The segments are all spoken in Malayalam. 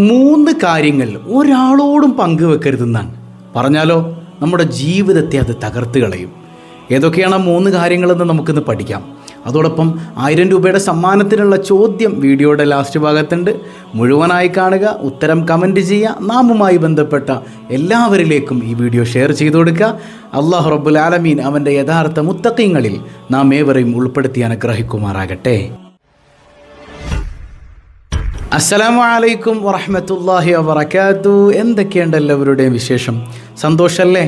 മൂന്ന് കാര്യങ്ങൾ ഒരാളോടും പങ്കുവെക്കരുതെന്നാണ്. പറഞ്ഞാലോ നമ്മുടെ ജീവിതത്തെ അത് തകർത്ത് കളയും. ഏതൊക്കെയാണ് മൂന്ന് കാര്യങ്ങളെന്ന് നമുക്കിന്ന് പഠിക്കാം. അതോടൊപ്പം ആയിരം രൂപയുടെ സമ്മാനത്തിനുള്ള ചോദ്യം വീഡിയോയുടെ ലാസ്റ്റ് ഭാഗത്തുണ്ട്. മുഴുവനായി കാണുക ഉത്തരം കമന്റ് ചെയ്യുക നാമുമായി ബന്ധപ്പെട്ട എല്ലാവരിലേക്കും ഈ വീഡിയോ ഷെയർ ചെയ്തു കൊടുക്കുക. അള്ളാഹു റബ്ബുൽ ആലമീൻ അവന്റെ യഥാർത്ഥ മുത്തക്കങ്ങളിൽ നാം ഏവരെയും ഉൾപ്പെടുത്തി അനുഗ്രഹിക്കുമാറാകട്ടെ. അസ്സലാമു അലൈക്കും വറഹമത്തല്ലാഹി വബറകാതു എന്തൊക്കെയുണ്ട് എല്ലാവരുടെയും വിശേഷം? സന്തോഷല്ലേ?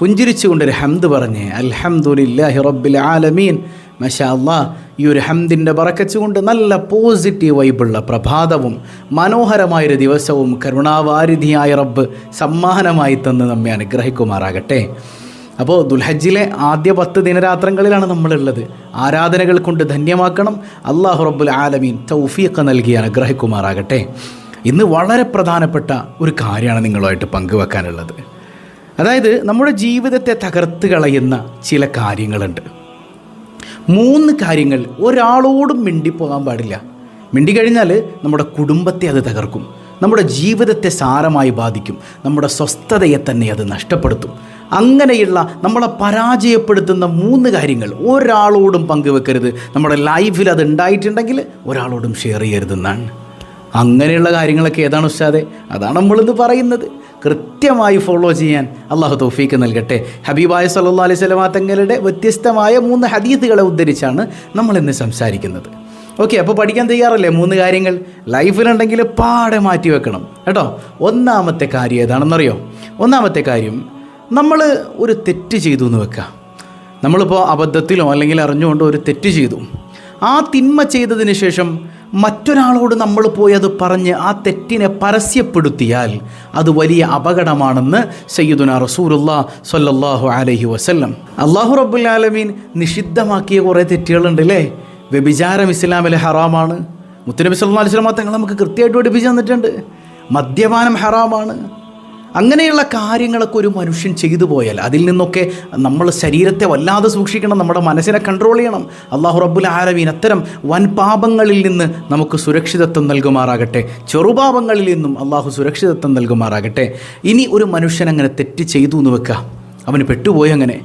പുഞ്ചിരിച്ചുകൊണ്ടൊരു ഹംദ് പറഞ്ഞ്. അൽഹംദുലില്ലാഹി റബ്ബിൽ ആലമീൻ. മഷാ അള്ളാ ഈ ഒരു ഹംദിന്റെ പറക്കച്ചുകൊണ്ട് നല്ല പോസിറ്റീവ് വൈബുള്ള പ്രഭാതവും മനോഹരമായൊരു ദിവസവും കരുണാവാരിധിയായ റബ്ബ് സമ്മാനമായി തന്ന് നമ്മെ അനുഗ്രഹിക്കുമാറാകട്ടെ. അപ്പോൾ ദുൽഹജ്ജിലെ ആദ്യ പത്ത് ദിനരാത്രങ്ങളിലാണ് നമ്മളുള്ളത്. ആരാധനകൾ കൊണ്ട് ധന്യമാക്കണം. അള്ളാഹു റബ്ബുൽ ആലമീൻ തൗഫീഖ് നൽകി അനുഗ്രഹിക്കുമാറാകട്ടെ. ഇന്ന് വളരെ പ്രധാനപ്പെട്ട ഒരു കാര്യമാണ് നിങ്ങളുമായിട്ട് പങ്കുവെക്കാനുള്ളത്. അതായത് നമ്മുടെ ജീവിതത്തെ തകർത്ത് കളയുന്ന ചില കാര്യങ്ങളുണ്ട്. മൂന്ന് കാര്യങ്ങൾ ഒരാളോടും മിണ്ടിപ്പോകാൻ പാടില്ല. മിണ്ടിക്കഴിഞ്ഞാൽ നമ്മുടെ കുടുംബത്തെ അത് തകർക്കും. നമ്മുടെ ജീവിതത്തെ സാരമായി ബാധിക്കും. നമ്മുടെ സ്വസ്ഥതയെ തന്നെ അത് നഷ്ടപ്പെടുത്തും. അങ്ങനെയുള്ള നമ്മളെ പരാജയപ്പെടുത്തുന്ന മൂന്ന് കാര്യങ്ങൾ ഒരാളോടും പങ്കുവെക്കരുത്. നമ്മുടെ ലൈഫിൽ അത് ഉണ്ടായിട്ടുണ്ടെങ്കിൽ ഒരാളോടും ഷെയർ ചെയ്യരുതെന്നാണ് അങ്ങനെയുള്ള കാര്യങ്ങളൊക്കെ ഏതാണ് ഉസ്താദെ? അതാണ് നമ്മളിന്ന് പറയുന്നത്. കൃത്യമായി ഫോളോ ചെയ്യാൻ അള്ളാഹു തൗഫീക്ക് നൽകട്ടെ. ഹബീബായ സല്ലാ അലൈഹി സ്വലമാ തങ്ങളുടെ വ്യത്യസ്തമായ മൂന്ന് ഹദീത്തുകളെ ഉദ്ധരിച്ചാണ് നമ്മളിന്ന് സംസാരിക്കുന്നത്. ഓക്കെ അപ്പോൾ പഠിക്കാൻ തയ്യാറല്ലേ? മൂന്ന് കാര്യങ്ങൾ. ലൈഫിലുണ്ടെങ്കിൽ പാടെ മാറ്റി വെക്കണം. കേട്ടോ? ഒന്നാമത്തെ കാര്യം ഏതാണെന്നറിയോ? ഒന്നാമത്തെ കാര്യം നമ്മൾ ഒരു തെറ്റ് ചെയ്തു എന്ന് വെക്കാം. നമ്മളിപ്പോൾ അബദ്ധത്തിലോ അല്ലെങ്കിൽ അറിഞ്ഞുകൊണ്ടോ ഒരു തെറ്റ് ചെയ്തു. ആ തിന്മ ചെയ്തതിന് ശേഷം മറ്റൊരാളോട് നമ്മൾ പോയി അത് പറഞ്ഞ് ആ തെറ്റിനെ പരസ്യപ്പെടുത്തിയാൽ അത് വലിയ അപകടമാണെന്ന് സയ്യിദുന റസൂലുള്ള സല്ലല്ലാഹു അലഹി വസ്ല്ലം. അള്ളാഹു റബ്ബുൽ ആലമീൻ നിഷിദ്ധമാക്കിയ കുറേ തെറ്റുകളുണ്ട് അല്ലേ വ്യഭിചാരം ഇസ്ലാമിലെ ഹറാമാണ്. മുത്തനബി സല്ലാ സ്വലാമ തങ്ങൾ നമുക്ക് കൃത്യമായിട്ട് പഠിപ്പിച്ചു തന്നിട്ടുണ്ട്. മദ്യപാനം ഹറാമാണ്. അങ്ങനെയുള്ള കാര്യങ്ങളൊക്കെ ഒരു മനുഷ്യൻ ചെയ്തു പോയാൽ അതിൽ നിന്നൊക്കെ നമ്മൾ ശരീരത്തെ വല്ലാതെ സൂക്ഷിക്കണം നമ്മുടെ മനസ്സിനെ കൺട്രോൾ ചെയ്യണം. അള്ളാഹു റബ്ബുൽ ആലമീൻ അത്തരം വൻ പാപങ്ങളിൽ നിന്ന് നമുക്ക് സുരക്ഷിതത്വം നൽകുമാറാകട്ടെ. ചെറുപാപങ്ങളിൽ നിന്നും അള്ളാഹു സുരക്ഷിതത്വം നൽകുമാറാകട്ടെ. ഇനി ഒരു മനുഷ്യൻ അങ്ങനെ തെറ്റ് ചെയ്തു എന്ന് വെക്കുക അവന് പെട്ടുപോയി അങ്ങനെ.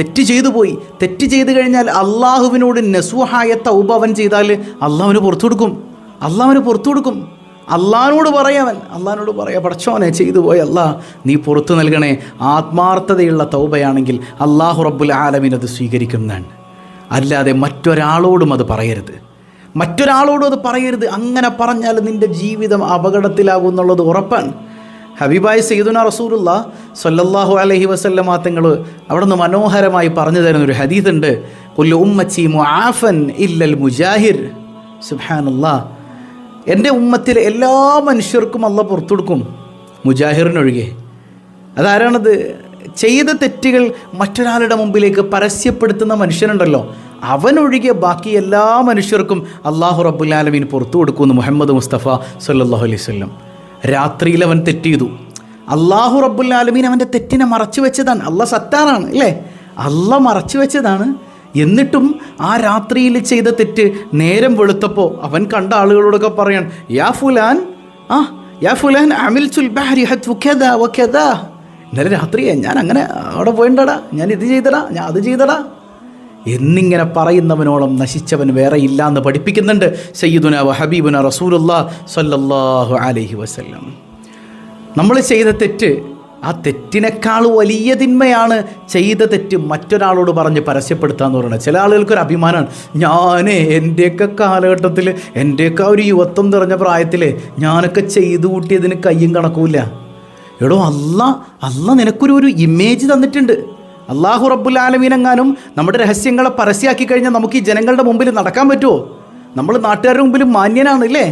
തെറ്റ് ചെയ്തു പോയി. തെറ്റ് ചെയ്തു കഴിഞ്ഞാൽ അള്ളാഹുവിനോട് നസുഹായ തൗബ അവൻ ചെയ്താൽ അള്ളാഹുവിന് പുറത്തു കൊടുക്കും. അള്ളാഹുവിന് പുറത്തു കൊടുക്കും. അള്ളഹാനോട് പറയാവൻ അള്ളഹാനോട് പറയാ പടച്ചോനെ ചെയ്തു പോയി അല്ലാ. നീ പുറത്തു നൽകണേ. ആത്മാർത്ഥതയുള്ള തൗബയാണെങ്കിൽ അള്ളാഹു റബ്ബുൽ ആലമിൻ അത് സ്വീകരിക്കുന്നതാണ്. അല്ലാതെ മറ്റൊരാളോടും അത് പറയരുത്. മറ്റൊരാളോടും അത് പറയരുത്. അങ്ങനെ പറഞ്ഞാൽ നിന്റെ ജീവിതം അപകടത്തിലാകും എന്നുള്ളത് ഉറപ്പാണ്. ഹബീബായ് സെയ്ദുന റസൂലുള്ള സൊല്ലാഹു അലഹി വസല്ലമ തങ്ങൾ അവിടെ നിന്ന് മനോഹരമായി പറഞ്ഞു തരുന്ന ഒരു ഉണ്ട്. കൊല്ലു ഉമ്മച്ചി മുആഫൻ ഇല്ലൽ മുജാഹിർ. സുഹാനുള്ള എന്റെ ഉമ്മത്തിലെ എല്ലാ മനുഷ്യർക്കും അല്ല പുറത്തു കൊടുക്കും മുജാഹിറിനൊഴികെ. അതാരാണത്? ചെയ്ത തെറ്റുകൾ മറ്റൊരാളുടെ മുമ്പിലേക്ക് പരസ്യപ്പെടുത്തുന്ന മനുഷ്യനുണ്ടല്ലോ. അവനൊഴികെ ബാക്കി എല്ലാ മനുഷ്യർക്കും അള്ളാഹു റബ്ബുലാലമീൻ പുറത്തു കൊടുക്കുമെന്ന് മുഹമ്മദ് മുസ്തഫ സല്ലാഹു അലൈഹി സ്വല്ലം രാത്രിയിൽ അവൻ തെറ്റ് ചെയ്തു. അള്ളാഹു റബ്ബുല്ലാലമീൻ അവന്റെ തെറ്റിനെ മറച്ചു വെച്ചതാണ്. അള്ള സത്താറാണ് അല്ലേ? അള്ള മറച്ചു വെച്ചതാണ്. എന്നിട്ടും ആ രാത്രിയിൽ ചെയ്ത തെറ്റ് നേരം വെളുത്തപ്പോൾ അവൻ കണ്ട ആളുകളോടൊക്കെ പറയാൻ യാ ഫുലാൻ ആ യാ ഫുലാൻ അമിൽ ഇന്നലെ രാത്രിയെ ഞാൻ അങ്ങനെ അവിടെ പോയിണ്ടടാ ഞാൻ ഇത് ചെയ്തടാ ഞാൻ അത് ചെയ്തടാ. എന്നിങ്ങനെ പറയുന്നവനോളം നശിച്ചവൻ വേറെ ഇല്ല എന്ന് പഠിപ്പിക്കുന്നുണ്ട് സയ്യിദുന വഹബീബുന റസൂലുള്ള സല്ലല്ലാഹു അലൈഹി വസല്ലം. നമ്മൾ ചെയ്ത തെറ്റ് ആ തെറ്റിനേക്കാൾ വലിയ തിന്മയാണ് ചെയ്ത തെറ്റ് മറ്റൊരാളോട് പറഞ്ഞ് പരസ്യപ്പെടുത്തുക എന്ന് പറയുന്നത്. ചില ആളുകൾക്കൊരു അഭിമാനമാണ്. ഞാൻ എന്റെയൊക്കെ കാലഘട്ടത്തിൽ എന്റെയൊക്കെ ഒരു യുവത്വം നിറഞ്ഞ പ്രായത്തിൽ ഞാനൊക്കെ ചെയ്തു കൂട്ടിയതിന് കയ്യും കണക്കൂല എടോ അല്ല അല്ല നിനക്കൊരു ഒരു ഇമേജ് തന്നിട്ടുണ്ട്. അള്ളാഹു റബ്ബുൽ ആലമീനെങ്ങാനും നമ്മുടെ രഹസ്യങ്ങളെ പരസ്യമാക്കി കഴിഞ്ഞാൽ നമുക്ക് ഈ ജനങ്ങളുടെ മുമ്പിൽ നടക്കാൻ പറ്റുമോ? നമ്മൾ നാട്ടുകാരുടെ മുമ്പിൽ മാന്യനാണ് ഇല്ലേ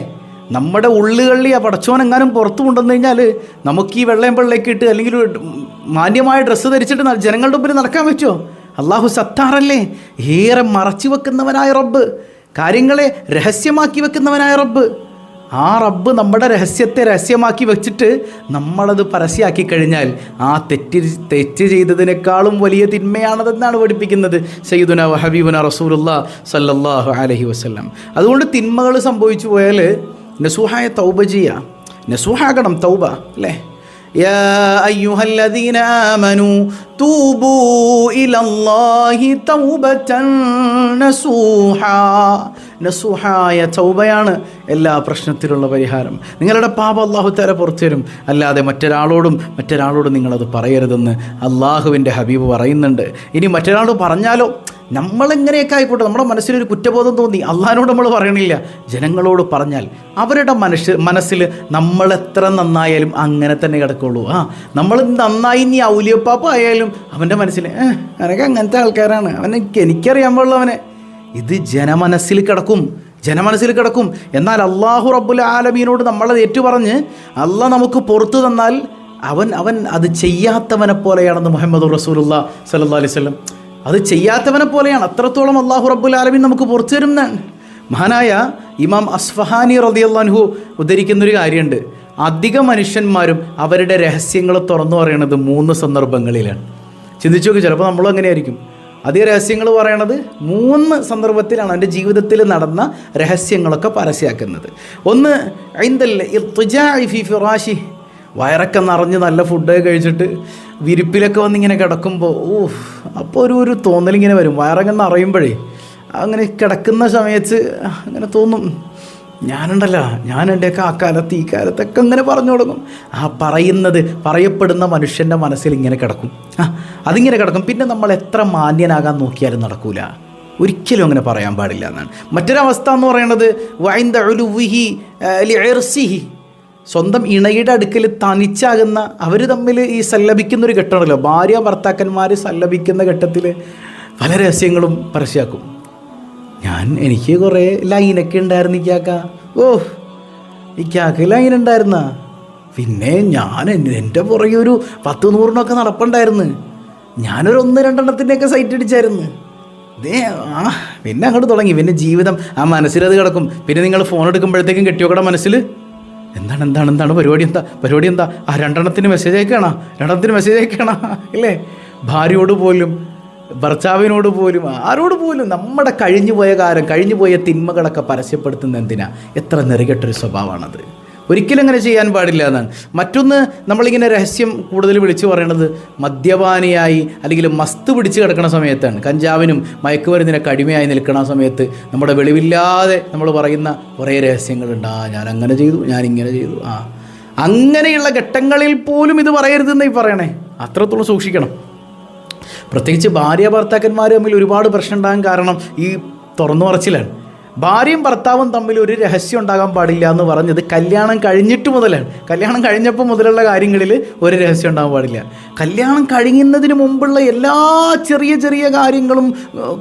നമ്മുടെ ഉള്ളുകളിൽ ആ പടച്ചോനെങ്ങാനും പുറത്തു കൊണ്ടുവന്നു കഴിഞ്ഞാൽ നമുക്ക് ഈ വെള്ളയും വെള്ളയൊക്കെ ഇട്ട് അല്ലെങ്കിൽ മാന്യമായ ഡ്രസ്സ് ധരിച്ചിട്ട് ജനങ്ങളുടെ മുമ്പിൽ നടക്കാൻ പറ്റുമോ? അള്ളാഹു സത്താറല്ലേ? ഏറെ മറച്ചു വെക്കുന്നവനായ റബ്ബ്. കാര്യങ്ങളെ രഹസ്യമാക്കി വെക്കുന്നവനായ റബ്ബ്. ആ റബ്ബ് നമ്മുടെ രഹസ്യത്തെ രഹസ്യമാക്കി വെച്ചിട്ട് നമ്മളത് പരസ്യമാക്കി കഴിഞ്ഞാൽ ആ തെറ്റ് തെറ്റ് ചെയ്തതിനേക്കാളും വലിയ തിന്മയാണതെന്നാണ് പഠിപ്പിക്കുന്നത് സയ്യിദുന ഹബീബുന റസൂലുള്ള സല്ലല്ലാഹു അലഹി വസല്ലം. അതുകൊണ്ട് തിന്മകൾ സംഭവിച്ചു പോയാൽ നസുഹായ തൗബ ചെയ്യുക നസൂഹാകണം തൗബ അല്ലേ? يا أيها الذين آمنوا توبوا إلى الله توبة نصوحا നസൂഹായ ചൗബയാണ് എല്ലാ പ്രശ്നത്തിലുള്ള പരിഹാരം നിങ്ങളുടെ പാപം അള്ളാഹു തല പുറത്തു തരും അല്ലാതെ മറ്റൊരാളോടും മറ്റൊരാളോടും നിങ്ങളത് പറയരുതെന്ന് അള്ളാഹുവിൻ്റെ ഹബീബ് പറയുന്നുണ്ട് ഇനി മറ്റൊരാളോട് പറഞ്ഞാലോ നമ്മളെങ്ങനെയൊക്കെ ആയിക്കോട്ടെ നമ്മുടെ മനസ്സിലൊരു കുറ്റബോധം തോന്നി. അള്ളഹാനോട് നമ്മൾ പറയണില്ല. ജനങ്ങളോട് പറഞ്ഞാൽ അവരുടെ മനസ്സ് മനസ്സിൽ നമ്മൾ എത്ര നന്നായാലും അങ്ങനെ തന്നെ കിടക്കുള്ളൂ. ആ നമ്മൾ നന്നായി നീ ഔലിയപ്പാപ്പ ആയാലും അവന്റെ മനസ്സിൽ അവനൊക്കെ അങ്ങനത്തെ ആൾക്കാരാണ്. അവനെ എനിക്കറിയാൻ പാടുള്ളൂ അവനെ. ഇത് ജനമനസ്സിൽ കിടക്കും. ജനമനസ്സിൽ കിടക്കും. എന്നാൽ അള്ളാഹു റബ്ബുൽ ആലമീനോട് നമ്മളത് ഏറ്റുപറഞ്ഞ് അള്ളാഹ് നമുക്ക് പുറത്തു തന്നാൽ അവൻ അവൻ അത് ചെയ്യാത്തവനെ പോലെയാണെന്ന് മുഹമ്മദ് റസൂലുള്ള സല്ലാ അലൈവല്ലം അത് ചെയ്യാത്തവനെ പോലെയാണ്. അത്രത്തോളം അള്ളാഹു റബ്ബുൽ ആലമീൻ നമുക്ക് പുറത്തു തരുന്നതാണ്. മഹാനായ ഇമാം അസ്ഫഹാനി ഉദ്ധരിക്കുന്ന ഉദ്ധരിക്കുന്നൊരു കാര്യമുണ്ട്. അധിക മനുഷ്യന്മാരും അവരുടെ രഹസ്യങ്ങൾ തുറന്നു പറയണത് മൂന്ന് സന്ദർഭങ്ങളിലാണ്. ചിന്തിച്ചു നോക്കി ചിലപ്പോൾ നമ്മളും അങ്ങനെയായിരിക്കും. അധിക രഹസ്യങ്ങൾ പറയണത് മൂന്ന് സന്ദർഭത്തിലാണ് എന്റെ ജീവിതത്തിൽ നടന്ന രഹസ്യങ്ങളൊക്കെ പരസ്യമാക്കുന്നത് ഒന്ന് ഐന്തൽ ഫി ഫിറാഷി വയറൊക്കെ നിറഞ്ഞ് നല്ല ഫുഡൊക്കെ കഴിച്ചിട്ട് വിരിപ്പിലൊക്കെ വന്നിങ്ങനെ കിടക്കുമ്പോൾ ഓ അപ്പോൾ ഒരു ഒരു തോന്നലിങ്ങനെ വരും. വയറങ്ങുന്ന അറിയുമ്പോഴേ അങ്ങനെ കിടക്കുന്ന സമയത്ത് അങ്ങനെ തോന്നും ഞാനുണ്ടല്ലോ ഞാൻ എന്റെയൊക്കെ ആ കാലത്ത് ഈ കാലത്തൊക്കെ ഇങ്ങനെ പറഞ്ഞു തുടങ്ങും. ആ പറയുന്നത് പറയപ്പെടുന്ന മനുഷ്യന്റെ മനസ്സിൽ ഇങ്ങനെ കിടക്കും. ആ അതിങ്ങനെ കിടക്കും. പിന്നെ നമ്മൾ എത്ര മാന്യനാകാൻ നോക്കിയാലും നടക്കൂല. ഒരിക്കലും അങ്ങനെ പറയാൻ പാടില്ല എന്നാണ്. മറ്റൊരവസ്ഥ എന്ന് പറയുന്നത് വൈന്ദ ലിഅർസിഹി സ്വന്തം ഇണയുടെ അടുക്കൽ തനിച്ചാകുന്ന അവർ തമ്മിൽ ഈ സല്ലപിക്കുന്ന ഒരു ഘട്ടമാണല്ലോ. ഭാര്യ ഭർത്താക്കന്മാർ സല്ലപിക്കുന്ന ഘട്ടത്തിൽ പല രഹസ്യങ്ങളും പരസ്യമാക്കും ഞാൻ എനിക്ക് കുറേ ലൈനൊക്കെ ഉണ്ടായിരുന്നു ഇക്കാക്ക. ഓ ഇക്കാക്ക് ലൈൻ ഉണ്ടായിരുന്ന? പിന്നെ ഞാൻ എന്റെ പുറകെ ഒരു പത്ത് നൂറിനൊക്കെ നടപ്പുണ്ടായിരുന്നു. ഞാനൊരു ഒന്ന് രണ്ടെണ്ണത്തിന്റെയൊക്കെ സൈറ്റ് അടിച്ചായിരുന്നു. ദേ ആ പിന്നെ അങ്ങോട്ട് തുടങ്ങി. പിന്നെ ജീവിതം ആ മനസ്സിലത് കിടക്കും. പിന്നെ നിങ്ങൾ ഫോൺ എടുക്കുമ്പോഴത്തേക്കും കെട്ടിയോക്കട മനസ്സിൽ എന്താണ് എന്താണ് എന്താണ് പരിപാടി എന്താ പരിപാടി എന്താ? ആ രണ്ടെണ്ണത്തിന് മെസ്സേജ് അയക്കണ രണ്ടെണ്ണത്തിന് മെസ്സേജ് അയക്കണ ഇല്ലേ? ഭാര്യയോട് പോലും ഭർത്താവിനോട് പോലും ആരോട് പോലും നമ്മുടെ കഴിഞ്ഞു പോയ കാലം കഴിഞ്ഞു പോയ തിന്മകളൊക്കെ പരസ്യപ്പെടുത്തുന്ന എന്തിനാ? എത്ര നെറുകെട്ടൊരു സ്വഭാവമാണത്. ഒരിക്കലും അങ്ങനെ ചെയ്യാൻ പാടില്ല എന്നാണ്. മറ്റൊന്ന് നമ്മളിങ്ങനെ രഹസ്യം കൂടുതൽ വിളിച്ചു പറയണത് മദ്യപാനിയായി അല്ലെങ്കിൽ മസ്ത് പിടിച്ച് കിടക്കുന്ന സമയത്താണ്. കഞ്ചാവിനും മയക്കുമരുന്നിനൊക്കെ കടിമയായി നിൽക്കുന്ന സമയത്ത് നമ്മുടെ വെളിവില്ലാതെ നമ്മൾ പറയുന്ന കുറേ രഹസ്യങ്ങളുണ്ട് ആ ഞാൻ അങ്ങനെ ചെയ്തു ഞാൻ ഇങ്ങനെ ചെയ്തു. ആ അങ്ങനെയുള്ള ഘട്ടങ്ങളിൽ പോലും ഇത് പറയരുതെന്ന് ഈ പറയണേ. അത്രത്തോളം സൂക്ഷിക്കണം. പ്രത്യേകിച്ച് ഭാര്യ ഭർത്താക്കന്മാർ തമ്മിൽ ഒരുപാട് പ്രശ്നം ഉണ്ടാകാൻ കാരണം ഈ തുറന്നു പറച്ചിലാണ് ഭാര്യയും ഭർത്താവും തമ്മിൽ ഒരു രഹസ്യം ഉണ്ടാകാൻ പാടില്ല എന്ന് പറഞ്ഞത് കല്യാണം കഴിഞ്ഞിട്ട് മുതലാണ്. കല്യാണം കഴിഞ്ഞപ്പോൾ മുതലുള്ള കാര്യങ്ങളിൽ ഒരു രഹസ്യം ഉണ്ടാകാൻ പാടില്ല. കല്യാണം കഴിയുന്നതിന് മുമ്പുള്ള എല്ലാ ചെറിയ ചെറിയ കാര്യങ്ങളും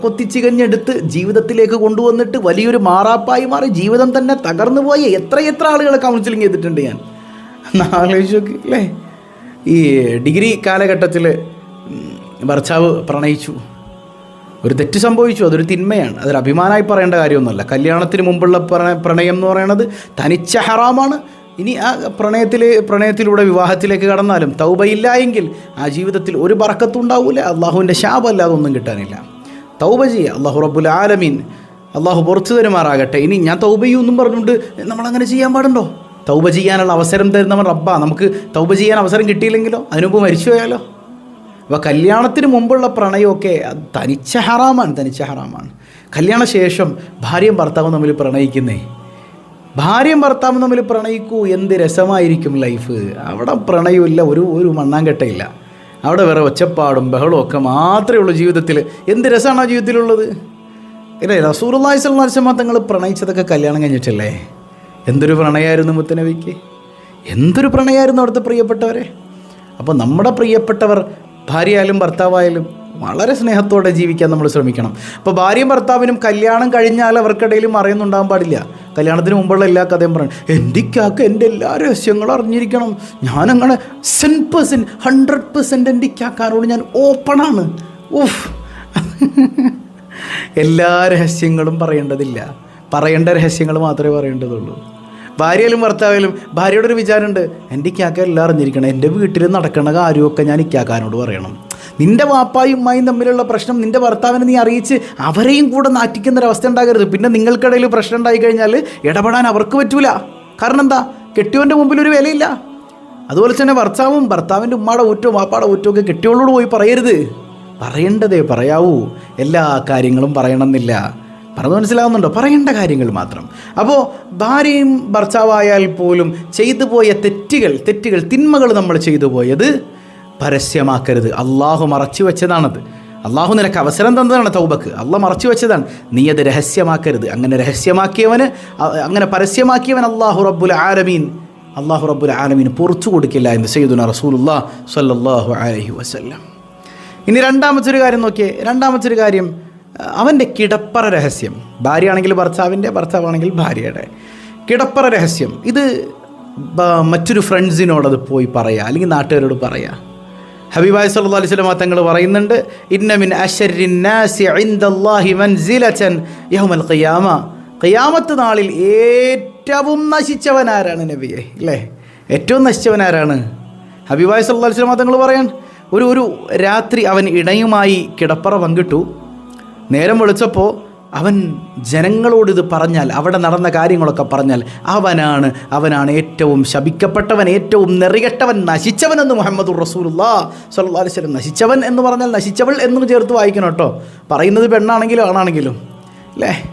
കൊത്തിച്ചികഞ്ഞെടുത്ത് ജീവിതത്തിലേക്ക് കൊണ്ടുവന്നിട്ട് വലിയൊരു മാറാപ്പായി മാറി ജീവിതം തന്നെ തകർന്നു പോയ എത്ര എത്ര ആളുകളെ കൗൺസിലിംഗ് ചെയ്തിട്ടുണ്ട് ഞാൻ. ആലോചിച്ച് അല്ലേ? ഈ ഡിഗ്രി കാലഘട്ടത്തിൽ ഭർത്താവ് പ്രണയിച്ചു. ഒരു തെറ്റ് സംഭവിച്ചു അതൊരു തിന്മയാണ്. അതൊരു അഭിമാനമായി പറയേണ്ട കാര്യമൊന്നുമല്ല. കല്യാണത്തിന് മുമ്പുള്ള പ്രണ- പ്രണയം എന്ന് പറയുന്നത് തനിച്ച ഹറാമാണ്. ഇനി ആ പ്രണയത്തിൽ പ്രണയത്തിലൂടെ വിവാഹത്തിലേക്ക് കടന്നാലും തൗബയില്ല എങ്കിൽ ആ ജീവിതത്തിൽ ഒരു പറക്കത്തും ഉണ്ടാവില്ല അള്ളാഹുവിന്റെ ശാപമല്ലാതെ ഒന്നും കിട്ടാനില്ല. തൗബ ചെയ്യുക. അള്ളാഹു റബ്ബുൽ ആലമീൻ. അള്ളാഹു പുറത്തു തരുമാറാകട്ടെ. ഇനി ഞാൻ തൗബ ചെയ്യൂന്നും പറഞ്ഞുകൊണ്ട് നമ്മളങ്ങനെ ചെയ്യാൻ പാടുണ്ടോ? തൗബ ചെയ്യാനുള്ള അവസരം തരുന്നവൻ റബ്ബാ. നമുക്ക് തൗബ ചെയ്യാൻ അവസരം കിട്ടിയില്ലെങ്കിലോ? അതിനുമുമ്പ് മരിച്ചു പോയാലോ അപ്പോൾ കല്യാണത്തിന് മുമ്പുള്ള പ്രണയമൊക്കെ തനിച്ച ഹറാമാണ് തനിച്ച ഹറാമാണ്. കല്യാണ ശേഷം ഭാര്യയും ഭർത്താവും തമ്മിൽ പ്രണയിക്കുന്നേ. ഭാര്യയും ഭർത്താവും തമ്മിൽ പ്രണയിക്കൂ എന്ത് രസമായിരിക്കും ലൈഫ് അവിടെ പ്രണയമില്ല ഒരു ഒരു മണ്ണാങ്കട്ടയില്ല. അവിടെ വേറെ ഒച്ചപ്പാടും ബഹളവും ഒക്കെ മാത്രമേ ഉള്ളൂ ജീവിതത്തിൽ. എന്ത് രസമാണ് ആ ജീവിതത്തിലുള്ളത്? ഇല്ലേ അലൈഹി വസല്ലം തങ്ങൾ പ്രണയിച്ചതൊക്കെ കല്യാണം കഴിഞ്ഞിട്ടല്ലേ? എന്തൊരു പ്രണയമായിരുന്നു മുത്തനബിക്ക്? എന്തൊരു പ്രണയമായിരുന്നു അവിടുത്തെ പ്രിയപ്പെട്ടവരെ? അപ്പോൾ നമ്മുടെ പ്രിയപ്പെട്ടവർ ഭാര്യയായാലും ഭർത്താവായാലും വളരെ സ്നേഹത്തോടെ ജീവിക്കാൻ നമ്മൾ ശ്രമിക്കണം. അപ്പോൾ ഭാര്യയും ഭർത്താവിനും കല്യാണം കഴിഞ്ഞാൽ അവർക്കിടയിലും അറിയുന്നുണ്ടാകാൻ പാടില്ല. കല്യാണത്തിന് മുമ്പുള്ള എല്ലാ കഥയും പറയണം. എന്റെ ക്യാക്ക് എന്റെ എല്ലാ രഹസ്യങ്ങളും അറിഞ്ഞിരിക്കണം. ഞാനങ്ങനെ സെൻ പെർസെന്റ് ഹൺഡ്രഡ് പെർസെന്റ് എന്റെ ക്യാക്കാരോട് ഞാൻ ഓപ്പണാണ്. ഓഫ് എല്ലാ രഹസ്യങ്ങളും പറയേണ്ടതില്ല. പറയേണ്ട രഹസ്യങ്ങൾ മാത്രമേ പറയേണ്ടതുള്ളൂ. ഭാര്യയിലും ഭർത്താവിലും ഭാര്യയുടെ ഒരു വിചാരമുണ്ട് എന്റെ ഇക്കാക്ക എല്ലാം അറിഞ്ഞിരിക്കണം എന്റെ വീട്ടിൽ നടക്കുന്ന കാര്യമൊക്കെ ഞാൻ ഇക്കാക്കാനോട് പറയണം. നിന്റെ വാപ്പായും ഉമ്മായും തമ്മിലുള്ള പ്രശ്നം നിന്റെ ഭർത്താവിനെ നീ അറിയിച്ച് അവരെയും കൂടെ നാറ്റിക്കുന്ന ഒരവസ്ഥ ഉണ്ടാകരുത് പിന്നെ നിങ്ങൾക്കിടയിൽ പ്രശ്നം ഉണ്ടായി കഴിഞ്ഞാൽ ഇടപെടാൻ അവർക്ക് പറ്റൂല. കാരണം എന്താ? കെട്ടിയോന്റെ മുമ്പിൽ ഒരു വിലയില്ല. അതുപോലെ തന്നെ ഭർത്താവും ഭർത്താവിന്റെ ഉമ്മയുടെ ഊറ്റവും വാപ്പാടെ ഊറ്റവും ഒക്കെ കെട്ടിയോളോട് പോയി പറയരുത്. പറയേണ്ടതേ പറയാവൂ. എല്ലാ കാര്യങ്ങളും പറയണമെന്നില്ല. പറഞ്ഞു മനസ്സിലാവുന്നുണ്ടോ? പറയേണ്ട കാര്യങ്ങൾ മാത്രം. അപ്പോൾ ഭാര്യയും ഭർത്താവായാൽ പോലും ചെയ്തു പോയ തെറ്റുകൾ തെറ്റുകൾ തിന്മകൾ നമ്മൾ ചെയ്തു പോയത് പരസ്യമാക്കരുത്. അള്ളാഹു മറച്ചു വെച്ചതാണത്. അള്ളാഹു നിനക്ക് അവസരം തന്നതാണ് തൗബക്ക്. അള്ളാഹ് മറച്ചു വെച്ചതാണ്. നീ അത് രഹസ്യമാക്കരുത്. അങ്ങനെ രഹസ്യമാക്കിയവന് അങ്ങനെ പരസ്യമാക്കിയവൻ അള്ളാഹു റബ്ബുൽ ആലമീൻ. അള്ളാഹു റബ്ബുൽ ആലമീൻ പൊറച്ചു കൊടുക്കില്ല എന്ന് സയ്യിദുന റസൂലുല്ലാ സല്ലാഹു അലഹി വസ്ല്ലാം. ഇനി രണ്ടാമത്തെ ഒരു കാര്യം നോക്കിയേ. രണ്ടാമത്തെ ഒരു കാര്യം അവന്റെ കിടപ്പറ രഹസ്യം. ഭാര്യയാണെങ്കിൽ ഭർത്താവിന്റെ ഭർത്താവാണെങ്കിൽ ഭാര്യയുടെ. കിടപ്പറ രഹസ്യം. ഇത് മറ്റൊരു ഫ്രണ്ട്സിനോടത് പോയി പറയുക അല്ലെങ്കിൽ നാട്ടുകാരോട് പറയുക ഹബീബായ് സല്ലാ അലൈഹി വസല്ലം തങ്ങൾ പറയുന്നുണ്ട് ഇന്നമിൻ യൗമൽ ഖിയാമ. ഖിയാമത്ത് നാളിൽ ഏറ്റവും നശിച്ചവനാരാണ് നബിയെ? അല്ലേ? ഏറ്റവും നശിച്ചവനാരാണ് ഹബീബായ് സല്ലല്ലാഹു അലൈഹി വസല്ലം തങ്ങൾ പറയാൻ ഒരു ഒരു രാത്രി അവൻ ഇണയുമായി കിടപ്പറ പങ്കിട്ടു. നേരം വെളിച്ചപ്പോൾ അവൻ ജനങ്ങളോട് ഇത് പറഞ്ഞാൽ അവിടെ നടന്ന കാര്യങ്ങളൊക്കെ പറഞ്ഞാൽ അവനാണ് അവനാണ് ഏറ്റവും ശപിക്കപ്പെട്ടവൻ ഏറ്റവും നെറികെട്ടവൻ നശിച്ചവൻ എന്ന് മുഹമ്മദ് റസൂലുല്ലാ വസല്ലം. നശിച്ചവൻ എന്ന് പറഞ്ഞാൽ നശിച്ചവൾ എന്നും ചേർത്ത് വായിക്കണം കേട്ടോ. പറയുന്നത് പെണ്ണാണെങ്കിലും ആണാണെങ്കിലും. അല്ലേ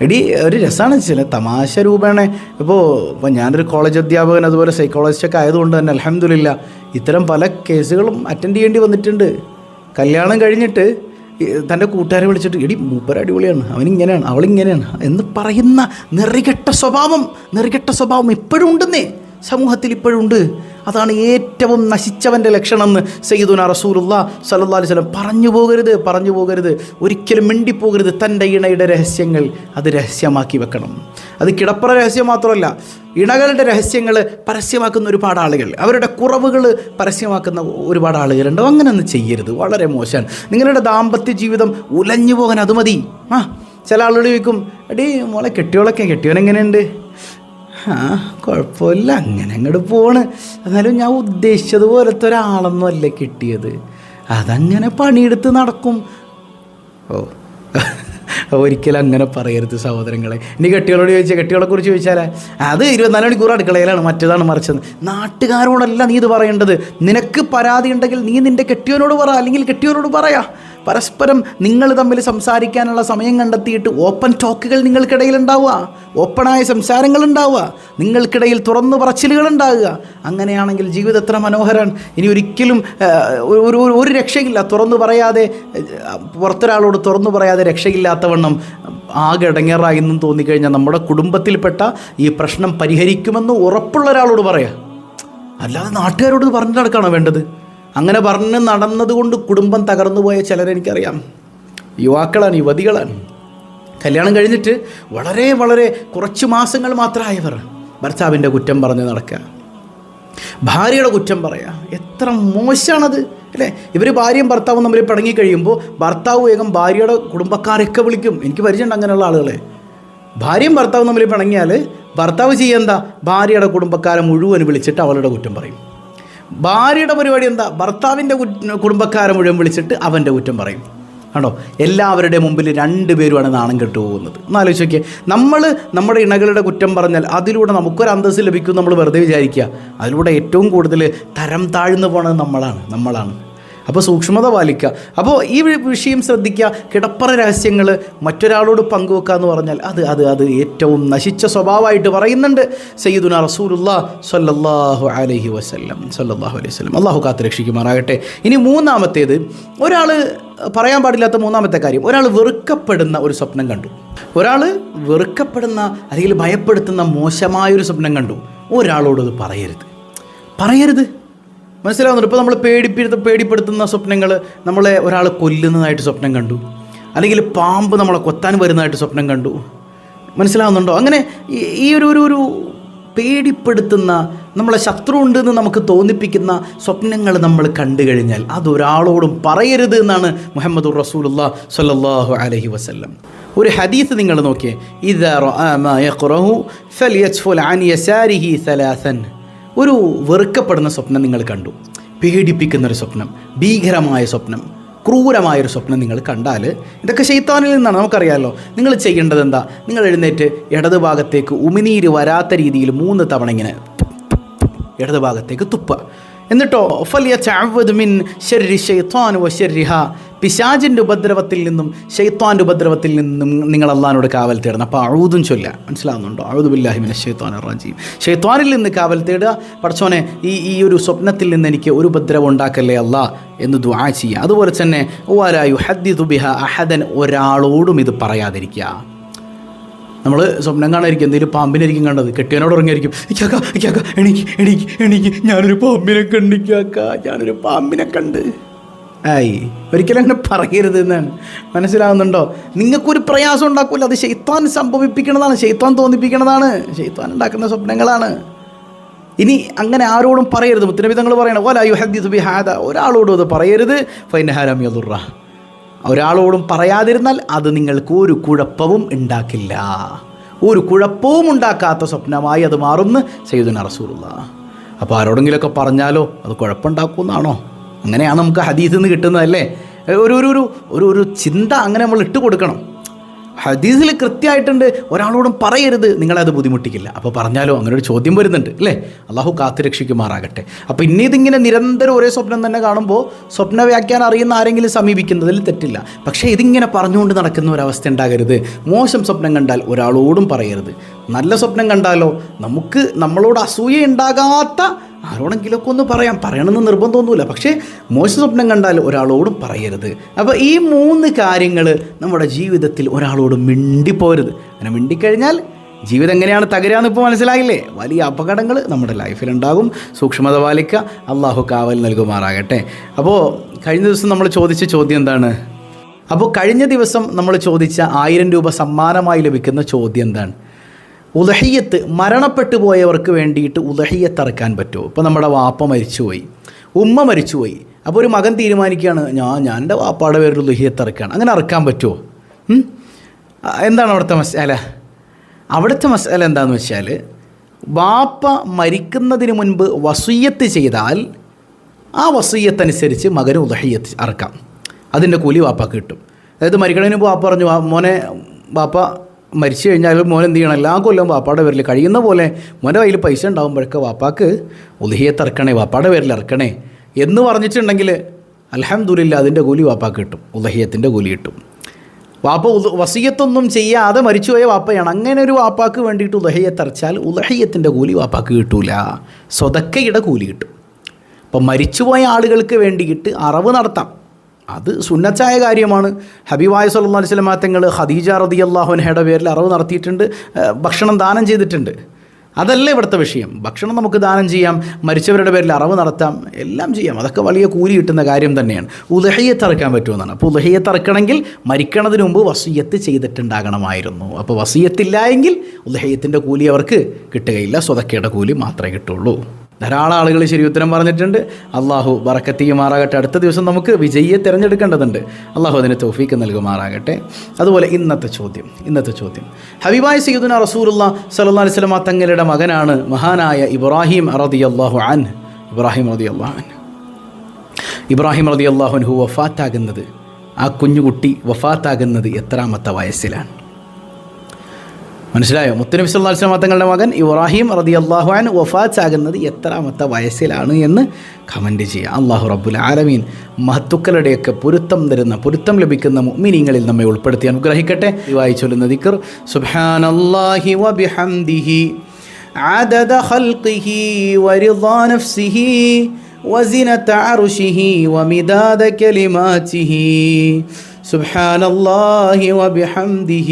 എടി ഒരു രസമാണ് ചില തമാശ രൂപേണ. ഇപ്പോൾ ഇപ്പോൾ ഞാനൊരു കോളേജ് അധ്യാപകൻ അതുപോലെ സൈക്കോളജിസ്റ്റൊക്കെ ആയതുകൊണ്ട് തന്നെ അലഹമില്ല ഇത്തരം പല കേസുകളും അറ്റൻഡ് ചെയ്യേണ്ടി വന്നിട്ടുണ്ട്. കല്യാണം കഴിഞ്ഞിട്ട് തന്റെ കൂട്ടുകാരെ വിളിച്ചിട്ട് എടി മൂപ്പർ അടിപൊളിയാണ് അവനിങ്ങനെയാണ് അവളിങ്ങനെയാണ് എന്ന് പറയുന്ന നെറികെട്ട സ്വഭാവം നെറികെട്ട സ്വഭാവം എപ്പോഴും ഉണ്ടെന്നേ. സമൂഹത്തിൽ ഇപ്പോഴുണ്ട്. അതാണ് ഏറ്റവും നശിച്ചവന്റെ ലക്ഷണം എന്ന് സയ്യിദുന റസൂലുള്ള സല്ലല്ലാഹു അലൈഹി വസല്ലം പറഞ്ഞു പോകരുത് പറഞ്ഞു പോകരുത്. ഒരിക്കലും മിണ്ടിപ്പോകരുത് തന്റെ ഇണയുടെ രഹസ്യങ്ങൾ അത് രഹസ്യമാക്കി വെക്കണം. അത് കിടപ്പറ രഹസ്യം മാത്രമല്ല ഇണകളുടെ രഹസ്യങ്ങൾ പരസ്യമാക്കുന്ന ഒരുപാട് ആളുകൾ അവരുടെ കുറവുകൾ പരസ്യമാക്കുന്ന ഒരുപാട് ആളുകളുണ്ട്. അങ്ങനെ ഒന്നും ചെയ്യരുത്. വളരെ മോശമാണ്. നിങ്ങളുടെ ദാമ്പത്യ ജീവിതം ഉലഞ്ഞു പോകാൻ അത് മതി. ആ ചില ആളുകൾ ചോദിക്കും അടി മോളെ കെട്ടിയോളൊക്കെ കെട്ടിയോൻ എങ്ങനെയുണ്ട്? ആ കുഴപ്പമില്ല അങ്ങനെ അങ്ങോട്ട് പോണ്. എന്നാലും ഞാൻ ഉദ്ദേശിച്ചതുപോലത്തെ ഒരാളൊന്നും അല്ല കിട്ടിയത്. അതങ്ങനെ പണിയെടുത്ത് നടക്കും. ഓ ഒരിക്കലും അങ്ങനെ പറയരുത് സഹോദരങ്ങളെ. ഇനി കെട്ടികളോട് ചോദിച്ചാൽ കെട്ടികളെ കുറിച്ച് ചോദിച്ചാലേ? അത് ഇരുപത്തിനാല് മണിക്കൂർ അടുക്കളയിലാണ് മറ്റേതാണ് മറിച്ചത്. നാട്ടുകാരോടല്ല നീ ഇത് പറയേണ്ടത്. നിനക്ക് പരാതി ഉണ്ടെങ്കിൽ നീ നിന്റെ കെട്ടിയവനോട് പറ അല്ലെങ്കിൽ കെട്ടിയവനോട് പറയാ. പരസ്പരം നിങ്ങൾ തമ്മിൽ സംസാരിക്കാനുള്ള സമയം കണ്ടെത്തിയിട്ട് ഓപ്പൺ ടോക്കുകൾ നിങ്ങൾക്കിടയിൽ ഉണ്ടാവുക. ഓപ്പണായ സംസാരങ്ങൾ ഉണ്ടാവുക. നിങ്ങൾക്കിടയിൽ തുറന്നു പറച്ചിലുകൾ ഉണ്ടാവുക അങ്ങനെയാണെങ്കിൽ ജീവിതം എത്ര മനോഹരമാണ് ഇനി ഒരിക്കലും ഒരു ഒരു- രക്ഷയില്ല. തുറന്നു പറയാതെ പുറത്തൊരാളോട് തുറന്നു പറയാതെ രക്ഷയില്ലാത്തവണ്ണം ആകെ ഇടങ്ങേറായി എന്നും തോന്നിക്കഴിഞ്ഞാൽ നമ്മുടെ കുടുംബത്തിൽപ്പെട്ട ഈ പ്രശ്നം പരിഹരിക്കുമെന്ന് ഉറപ്പുള്ള ഒരാളോട് പറയാം. അല്ലാതെ നാട്ടുകാരോട് ഇത് പറഞ്ഞിട്ട് നടക്കാണോ വേണ്ടത്? അങ്ങനെ പറഞ്ഞ് നടന്നതുകൊണ്ട് കുടുംബം തകർന്നു പോയ ചിലരെനിക്കറിയാം യുവാക്കളാണ് യുവതികളാണ്. കല്യാണം കഴിഞ്ഞിട്ട് വളരെ വളരെ കുറച്ച് മാസങ്ങൾ മാത്രമായവർ ഭർത്താവിന്റെ കുറ്റം പറഞ്ഞ് നടക്കുക. ഭാര്യയുടെ കുറ്റം പറയാം എത്ര മോശമാണത് അല്ലേ? ഇവർ ഭാര്യയും ഭർത്താവും തമ്മിൽ പിണങ്ങി കഴിയുമ്പോൾ ഭർത്താവ് വേഗം ഭാര്യയുടെ കുടുംബക്കാരൊക്കെ വിളിക്കും. എനിക്ക് പരിചയമുണ്ട് അങ്ങനെയുള്ള ആളുകളെ. ഭാര്യയും ഭർത്താവും തമ്മിൽ പിണങ്ങിയാൽ ഭർത്താവ് ചെയ്യേണ്ട ഭാര്യയുടെ കുടുംബക്കാരെ മുഴുവൻ വിളിച്ചിട്ട് അവളുടെ കുറ്റം പറയും. ഭാര്യയുടെ പരിപാടി എന്താ? ഭർത്താവിന്റെ കുടുംബക്കാരെ മുഴുവൻ വിളിച്ചിട്ട് അവന്റെ കുറ്റം പറയും. ആണോ എല്ലാവരുടെ മുമ്പിൽ രണ്ടുപേരുമാണ് നാണം കെട്ടു പോകുന്നത്. ഒന്ന് ആലോചിച്ച് നോക്കിയേ. നമ്മൾ നമ്മുടെ ഇണകളുടെ കുറ്റം പറഞ്ഞാൽ അതിലൂടെ നമുക്കൊരു അന്തസ്സ് ലഭിക്കും നമ്മൾ വെറുതെ വിചാരിക്കുക. അതിലൂടെ ഏറ്റവും കൂടുതൽ തരം താഴ്ന്നു പോണത് നമ്മളാണ്. നമ്മളാണ്. അപ്പോൾ സൂക്ഷ്മത പാലിക്കുക. അപ്പോൾ ഈ വിഷയം ശ്രദ്ധിക്കുക. കിടപ്പറ രഹസ്യങ്ങൾ മറ്റൊരാളോട് പങ്കുവെക്കുക എന്ന് പറഞ്ഞാൽ അത് അത് അത് ഏറ്റവും നശിച്ച സ്വഭാവമായിട്ട് പറയുന്നുണ്ട്. സയ്യിദുന റസൂലുല്ലാ സല്ലല്ലാഹു അലൈഹി വസല്ലം. സല്ലല്ലാഹു അലൈഹി വസല്ലം. അള്ളാഹു കാത്ത് രക്ഷിക്കുമാറാകട്ടെ. ഇനി മൂന്നാമത്തേത് ഒരാൾ പറയാൻ പാടില്ലാത്ത മൂന്നാമത്തെ കാര്യം ഒരാൾ വെറുക്കപ്പെടുന്ന ഒരു സ്വപ്നം കണ്ടു. ഒരാൾ വെറുക്കപ്പെടുന്ന അല്ലെങ്കിൽ ഭയപ്പെടുത്തുന്ന മോശമായൊരു സ്വപ്നം കണ്ടു. ഒരാളോടത് പറയരുത്. പറയരുത്. മനസ്സിലാവുന്നുണ്ട്. ഇപ്പോൾ നമ്മൾ പേടിപ്പെടുത്ത പേടിപ്പെടുത്തുന്ന സ്വപ്നങ്ങൾ നമ്മളെ ഒരാൾ കൊല്ലുന്നതായിട്ട് സ്വപ്നം കണ്ടു. അല്ലെങ്കിൽ പാമ്പ് നമ്മളെ കൊത്താൻ വരുന്നതായിട്ട് സ്വപ്നം കണ്ടു. മനസ്സിലാവുന്നുണ്ടോ? അങ്ങനെ ഈ- ഒരു ഒരു ഒരു പേടിപ്പെടുത്തുന്ന നമ്മളെ ശത്രു ഉണ്ടെന്ന് നമുക്ക് തോന്നിപ്പിക്കുന്ന സ്വപ്നങ്ങൾ നമ്മൾ കണ്ടു കഴിഞ്ഞാൽ അതൊരാളോടും പറയരുത് എന്നാണ് മുഹമ്മദ് റസൂലുള്ള സല്ലാഹു അലഹി വസ്ല്ലം. ഒരു ഹദീസ് നിങ്ങൾ നോക്കിയേ. ഇദാ ഒരു വെറുക്കപ്പെടുന്ന സ്വപ്നം നിങ്ങൾ കണ്ടു. പേടിപ്പിക്കുന്ന ഒരു സ്വപ്നം ഭീകരമായ സ്വപ്നം ക്രൂരമായൊരു സ്വപ്നം നിങ്ങൾ കണ്ടാൽ ഇതൊക്കെ ശൈത്താനിൽ നിന്നാണ്. നമുക്കറിയാമല്ലോ നിങ്ങൾ ചെയ്യേണ്ടത് എന്താ? നിങ്ങൾ എഴുന്നേറ്റ് ഇടത് ഭാഗത്തേക്ക് ഉമിനീര് വരാത്ത രീതിയിൽ മൂന്ന് തവണ ഇങ്ങനെ ഇടത് ഭാഗത്തേക്ക് തുപ്പുക. എന്നിട്ടോ ഫലിയ ചാവത് മിൻ ശരി ഷെയ്ത്താൻ വ ശരിഹ പിശാജിന്റെ ഉപദ്രവത്തിൽ നിന്നും ഷെയ്ത്താന്റെ ഉപദ്രവത്തിൽ നിന്നും നിങ്ങൾ അള്ളഹാനോട് കാവൽ തേടണം. അപ്പോൾ അഴുതും ചൊല്ല മനസ്സിലാവുന്നുണ്ടോ? അഴുതു ബില്ലാഹിമിനെ ഷെയ്ത്താൻ റജീം. ഷെയ്ത്താനിൽ നിന്ന് കാവൽ തേടുക. പഠിച്ചോനെ ഈ ഈ ഒരു സ്വപ്നത്തിൽ നിന്ന് എനിക്ക് ഒരു ഉപദ്രവം ഉണ്ടാക്കല്ലേ അല്ല എന്ന് ദുആ ചെയ്യുക. അതുപോലെ തന്നെ ഓരായു ഹദ്ദി ദുബിഹ അഹദൻ ഒരാളോടും ഇത് പറയാതിരിക്കുക. നമ്മൾ സ്വപ്നം കാണാതിരിക്കും. എന്തെങ്കിലും പാമ്പിനായിരിക്കും കണ്ടത്. കെട്ടിയനോട് ഇറങ്ങിയായിരിക്കും ഇക്കാക്ക ഇക്കാക്ക എണീക്ക് എണീക്ക് എണീക്ക്. ഞാനൊരു പാമ്പിനെ കണ്ട് ഇക്കാക്ക ഞാനൊരു പാമ്പിനെ കണ്ട്. ആയി ഒരിക്കലും അങ്ങനെ പറയരുത് എന്നാണ്. മനസ്സിലാവുന്നുണ്ടോ? നിങ്ങൾക്കൊരു പ്രയാസം ഉണ്ടാക്കില്ല അത് ശൈത്താൻ സംഭവിപ്പിക്കുന്നതാണ് ശൈത്താൻ തോന്നിപ്പിക്കുന്നതാണ്. ശൈത്താൻ ഉണ്ടാക്കുന്ന സ്വപ്നങ്ങളാണ്. ഇനി അങ്ങനെ ആരോടും പറയരുത്. മുത്തനബി തങ്ങൾ പറയണം ഓല യു ഹദ്ദി ബി ഹാദ. ഒരാളോടും അത് പറയരുത്. ഫൈനഹാരം യദുറ ഒരാളോടും പറയാതിരുന്നാൽ അത് നിങ്ങൾക്ക് ഒരു കുഴപ്പവും ഉണ്ടാക്കില്ല. ഒരു കുഴപ്പവും ഉണ്ടാക്കാത്ത സ്വപ്നമായി അത് മാറുന്നു സയ്യിദുന റസൂലുള്ള. അപ്പോൾ ആരോടെങ്കിലുമൊക്കെ പറഞ്ഞാലോ അത് കുഴപ്പമുണ്ടാക്കുമെന്നാണോ? അങ്ങനെയാണ് നമുക്ക് ഹദീസിൽ നിന്ന് കിട്ടുന്നതല്ലേ ഒരു ഒരു ഒരു ഒരു ഒരു ചിന്ത അങ്ങനെ നമ്മൾ ഇട്ട് കൊടുക്കണം. ഹദീസിൽ കൃത്യമായിട്ടുണ്ട് ഒരാളോടും പറയരുത്. നിങ്ങളത് ബുദ്ധിമുട്ടിക്കില്ല. അപ്പോൾ പറഞ്ഞാലോ അങ്ങനെ ഒരു ചോദ്യം വരുന്നുണ്ട് അല്ലേ? അള്ളാഹു കാത്തു രക്ഷിക്കുമാറാകട്ടെ. അപ്പോൾ ഇനി ഇതിങ്ങനെ നിരന്തരം ഒരേ സ്വപ്നം തന്നെ കാണുമ്പോൾ സ്വപ്ന വ്യാഖ്യാനം അറിയുന്ന ആരെങ്കിലും സമീപിക്കുന്നതിൽ തെറ്റില്ല. പക്ഷേ ഇതിങ്ങനെ പറഞ്ഞുകൊണ്ട് നടക്കുന്ന ഒരവസ്ഥ ഉണ്ടാകരുത്. മോശം സ്വപ്നം കണ്ടാൽ ഒരാളോടും പറയരുത്. നല്ല സ്വപ്നം കണ്ടാലോ നമുക്ക് നമ്മളോട് അസൂയ ഉണ്ടാകാത്ത ആരോടെങ്കിലുമൊക്കെ ഒന്ന് പറയാം. പറയണമെന്ന് നിർബന്ധമൊന്നുമില്ല. പക്ഷേ മോശ സ്വപ്നം കണ്ടാൽ ഒരാളോടും പറയരുത്. അപ്പോൾ ഈ മൂന്ന് കാര്യങ്ങൾ നമ്മുടെ ജീവിതത്തിൽ ഒരാളോട് മിണ്ടിപ്പോരുത്. അങ്ങനെ മിണ്ടിക്കഴിഞ്ഞാൽ ജീവിതം എങ്ങനെയാണ് തകരാന്ന് ഇപ്പോൾ മനസ്സിലായില്ലേ? വലിയ അപകടങ്ങൾ നമ്മുടെ ലൈഫിലുണ്ടാകും സൂക്ഷ്മത പാലിക്കുക അള്ളാഹു കാവൽ നൽകുമാറാകട്ടെ. അപ്പോൾ കഴിഞ്ഞ ദിവസം നമ്മൾ ചോദിച്ച ചോദ്യം എന്താണ്? അപ്പോൾ കഴിഞ്ഞ ദിവസം നമ്മൾ ചോദിച്ച ആയിരം രൂപ സമ്മാനമായി ലഭിക്കുന്ന ചോദ്യം എന്താണ്? ഉദഹയ്യത്ത് മരണപ്പെട്ടു പോയവർക്ക് വേണ്ടിയിട്ട് ഉദഹിയത്ത് ഇറക്കാൻ പറ്റുമോ? ഇപ്പോൾ നമ്മുടെ വാപ്പ മരിച്ചുപോയി. ഉമ്മ മരിച്ചുപോയി. അപ്പോൾ ഒരു മകൻ തീരുമാനിക്കുകയാണ് ഞാൻ ഞാൻ എന്റെ വാപ്പാടെ പേരിൽ ഉദഹിയത്ത് ഇറക്കുകയാണ് അങ്ങനെ ഇറക്കാൻ പറ്റുമോ? എന്താണ് അവിടുത്തെ മസാല? അവിടുത്തെ മസാല എന്താണെന്ന് വെച്ചാൽ വാപ്പ മരിക്കുന്നതിന് മുൻപ് വസൂയത്ത് ചെയ്താൽ ആ വസൂയത്തനുസരിച്ച് മകന് ഉദഹിയത്ത് അറക്കാം. അതിന്റെ കൂലി വാപ്പ കിട്ടും. അതായത് മരിക്കണതിന് മുമ്പ് വാപ്പ പറഞ്ഞു "വാ- മോനെ വാപ്പ മരിച്ചു കഴിഞ്ഞാൽ മോൻ എന്ത് ചെയ്യണം? എല്ലാ കൊല്ലം വാപ്പാടെ പേരിൽ കഴിയുന്ന പോലെ മോന്റെ കയ്യിൽ പൈസ ഉണ്ടാകുമ്പോഴൊക്കെ വാപ്പാക്ക് ഉദഹിയത്ത് ഇറക്കണേ വാപ്പാടെ പേരിൽ ഇറക്കണേ എന്ന് പറഞ്ഞിട്ടുണ്ടെങ്കിൽ അലഹമ്മദില്ല അതിന്റെ കൂലി വാപ്പാക്ക് കിട്ടും ഉദഹിയത്തിന്റെ കൂലി കിട്ടും. വാപ്പ വസീയത്തൊന്നും ചെയ്യാതെ മരിച്ചുപോയ വാപ്പയാണ്. അങ്ങനെ ഒരു വാപ്പാക്ക് വേണ്ടിയിട്ട് ഉദഹയ്യത്ത് അറച്ചാൽ ഉദഹയ്യത്തിന്റെ കൂലി വാപ്പാക്ക് കിട്ടൂല സ്വതക്കയുടെ കൂലി കിട്ടും. അപ്പം മരിച്ചുപോയ ആളുകൾക്ക് വേണ്ടിയിട്ട് അറവ് നടത്താം. അത് സുന്നച്ചായ കാര്യമാണ്. ഹബീബായ അലൈഹി വസല്ലം തങ്ങൾ ഖദീജ റളിയല്ലാഹു അൻഹയുടെ പേരിൽ അറിവ് നടത്തിയിട്ടുണ്ട് ഭക്ഷണം ദാനം ചെയ്തിട്ടുണ്ട്. അതല്ല ഇവിടുത്തെ വിഷയം. ഭക്ഷണം നമുക്ക് ദാനം ചെയ്യാം മരിച്ചവരുടെ പേരിൽ അറവ് നടത്താം എല്ലാം ചെയ്യാം. അതൊക്കെ വലിയ കൂലി കിട്ടുന്ന കാര്യം തന്നെയാണ്. ഉദഹയ്യത്ത് തറക്കാൻ പറ്റുമെന്നാണ്. അപ്പോൾ ഉദഹയ്യത്ത് തറക്കണമെങ്കിൽ മരിക്കണതിന് മുമ്പ് വസീയത്ത് ചെയ്തിട്ടുണ്ടാകണമായിരുന്നു. അപ്പോൾ വസീയത്തില്ല എങ്കിൽ ഉദഹയ്യത്തിന്റെ കൂലി അവർക്ക് കിട്ടുകയില്ല. സ്വതക്കയുടെ കൂലി മാത്രമേ കിട്ടുള്ളൂ. ധാരാളം ആളുകൾ ശരി ഉത്തരം പറഞ്ഞിട്ടുണ്ട്. അള്ളാഹു ബറക്കത്തിയുമാറാകട്ടെ അടുത്ത ദിവസം നമുക്ക് വിജയിയെ തിരഞ്ഞെടുക്കേണ്ടതുണ്ട്. അള്ളാഹു അതിന് തോഫീക്ക് നൽകുമാറാകട്ടെ. അതുപോലെ ഇന്നത്തെ ചോദ്യം ഇന്നത്തെ ചോദ്യം. ഹബിബായ് സയ്യിദുന റസൂലുള്ള സല്ലാ അലൈഹി വസല്ലമ തങ്ങളുടെ മകനാണ് മഹാനായ ഇബ്രാഹിം റതി അള്ളാഹു അൻ ഇബ്രാഹിം റതി അള്ളാഹു അൻ ഇബ്രാഹിം റതി അള്ളാഹുൻഹു വഫാത്താകുന്നത് ആ കുഞ്ഞുകുട്ടി വഫാത്താകുന്നത് എത്രാമത്തെ വയസ്സിലാണ്? മനസ്സിലായോ മുത്തനബി സല്ലല്ലാഹു അലൈഹി വസല്ലം തങ്ങളുടെ മകൻ ഇബ്രാഹിം റതി അള്ളാഹു അൻ വഫാത്ത് ആകുന്നത് എത്രാമത്തെ വയസ്സിലാണ് എന്ന് കമൻറ്റ് ചെയ്യുക അള്ളാഹു റബ്ബുൽ ആലമീൻ മഹത്തുക്കളുടെയൊക്കെ പൊരുത്തം തരുന്ന പൊരുത്തം ലഭിക്കുന്ന മുഅ്മിനീങ്ങളിൽ നമ്മെ ഉൾപ്പെടുത്തി അനുഗ്രഹിക്കട്ടെ വായി ചൊല്ലുന്ന ദിക്ർ സുബ്ഹാനല്ലാഹി വബിഹംദിഹി عدد خلقه ورضا نفسه وزنة عرشه ومداد كلماته سبحان الله وبحمده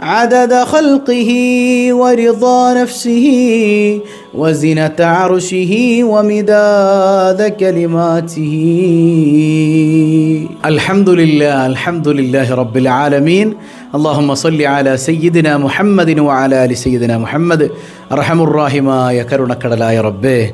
عدد خلقه ورضا نفسه وزنة عرشه ومداد كلماته. الحمد لله الحمد لله رب العالمين. اللهم صل على سيدنا محمد وعلى آل سيدنا محمد. അറഹമുറാഹിമായ يا ربه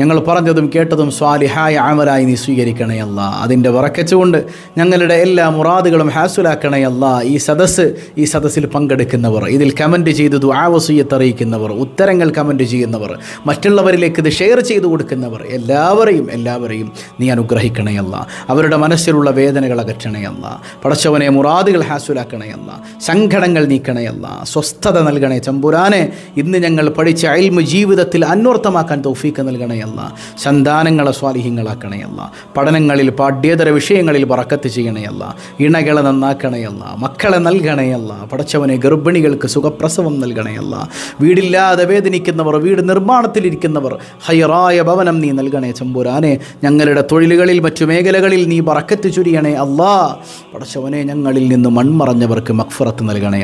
ഞങ്ങൾ പറഞ്ഞതും കേട്ടതും സ്വാലിഹായ അമലായി നീ സ്വീകരിക്കണേ അല്ല. അതിന്റെ വറക്കച്ചുകൊണ്ട് ഞങ്ങളുടെ എല്ലാ മുറാദുകളും ഹാസുലാക്കണേ അല്ല. ഈ സദസ്സ് ഈ സദസ്സിൽ പങ്കെടുക്കുന്നവർ ഇതിൽ കമന്റ് ചെയ്ത് ദുആവസൂയത്ത് അറിയിക്കുന്നവർ ഉത്തരങ്ങൾ കമന്റ് ചെയ്യുന്നവർ മറ്റുള്ളവരിലേക്ക് ഇത് ഷെയർ ചെയ്തു കൊടുക്കുന്നവർ എല്ലാവരെയും എല്ലാവരെയും നീ അനുഗ്രഹിക്കണേ അല്ല. അവരുടെ മനസ്സിലുള്ള വേദനകൾ അകറ്റണേ അല്ല. പടച്ചവനെ മുറാദുകൾ ഹാസുലാക്കണേ അല്ല. സങ്കടങ്ങൾ നീക്കണേ സ്വസ്ഥത നൽകണേ ചമ്പുരാനെ. ഇന്ന് ഞങ്ങൾ പഠിച്ച അയൽമ ജീവിതത്തിൽ അന്വർത്ഥമാക്കാൻ തൗഫീക്ക് നൽകണേ അല്ല സന്താനങ്ങളെ സ്വാലിഹ്യങ്ങളാക്കണയല്ല. പഠനങ്ങളിൽ പാഠ്യേതര വിഷയങ്ങളിൽ പറക്കത്ത് ചെയ്യണയല്ല. ഇണകളെ നന്നാക്കണയല്ല. മക്കളെ നൽകണയല്ല. പടച്ചവനെ ഗർഭിണികൾക്ക് സുഖപ്രസവം നൽകണയല്ല. വീടില്ലാതെ വേദനിക്കുന്നവർ വീട് നിർമ്മാണത്തിലിരിക്കുന്നവർ ഹൈറായ ഭവനം നീ നൽകണേ ചമ്പുരാനെ. ഞങ്ങളുടെ തൊഴിലുകളിൽ മറ്റു മേഖലകളിൽ നീ പറക്കത്ത് ചുരിയണേ അല്ലാ. പടച്ചവനെ ഞങ്ങളിൽ നിന്ന് മൺമറഞ്ഞവർക്ക് മക്ഫറത്ത് നൽകണേ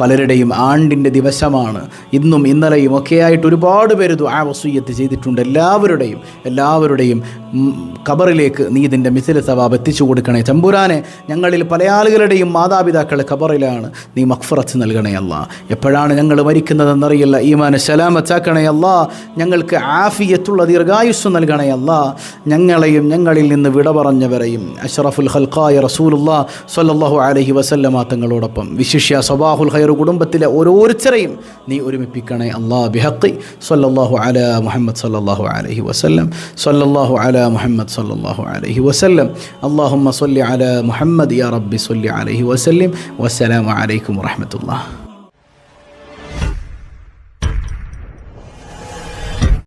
പലരുടെയും ആണ്ടിന്റെ ദിവസമാണ്. ഇന്നും ഇന്നലെയും ഒക്കെയായിട്ട് ഒരുപാട് പേര് ദുആ വസൂയത്ത് ചെയ്തിട്ടുണ്ട്. എല്ലാവരുടെയും എല്ലാവരുടെയും ഖബറിലേക്ക് നീ ഇതിന്റെ മിസിൽ സവാബ് എത്തിച്ചു കൊടുക്കണേ. ചമ്പുരാനെ ഞങ്ങളിൽ പല ആളുകളുടെയും മാതാപിതാക്കൾ ഖബറിലാണ്. നീ മക്ഫറത്ത് നൽകണേ അല്ല. എപ്പോഴാണ് ഞങ്ങൾ മരിക്കുന്നതെന്നറിയില്ല. ഈമാനെ സലാമത്താക്കണേ അല്ല. ഞങ്ങൾക്ക് ആഫിയത്തുള്ള ദീർഘായുസ് നൽകണേ അല്ല. ഞങ്ങളെയും ഞങ്ങളിൽ നിന്ന് വിട പറഞ്ഞവരെയും അഷറഫുൽ ഹൽഖായ റസൂലുള്ള സ്വല്ലല്ലാഹു അലൈഹി വസല്ലമ തങ്ങളോടൊപ്പം വിശിഷ്യ സബാഹുൽ ഖൈർ കുടുംബത്തിലെ ഓരോരുത്തരെയും നീ ഒരുമിപ്പിക്കണേ അല്ലാ. ബിഹഖി സ്വല്ലല്ലാഹു അല മുഹമ്മദ് സ്വല്ലല്ലാഹു അലൈഹി വസല്ലം. സ്വല്ലല്ലാഹു അല മുഹമ്മദ് സല്ലാഹു അലഹി വസ്ല്ലം. അള്ളാഹുമ്മ സൊല്ലി അല മുഹമ്മദ് യാ റബ്ബി സൊല്ലി അലഹി വസ്ല്ലിം. വസ്സലാമലൈക്കും വാഹമത്തുള്ള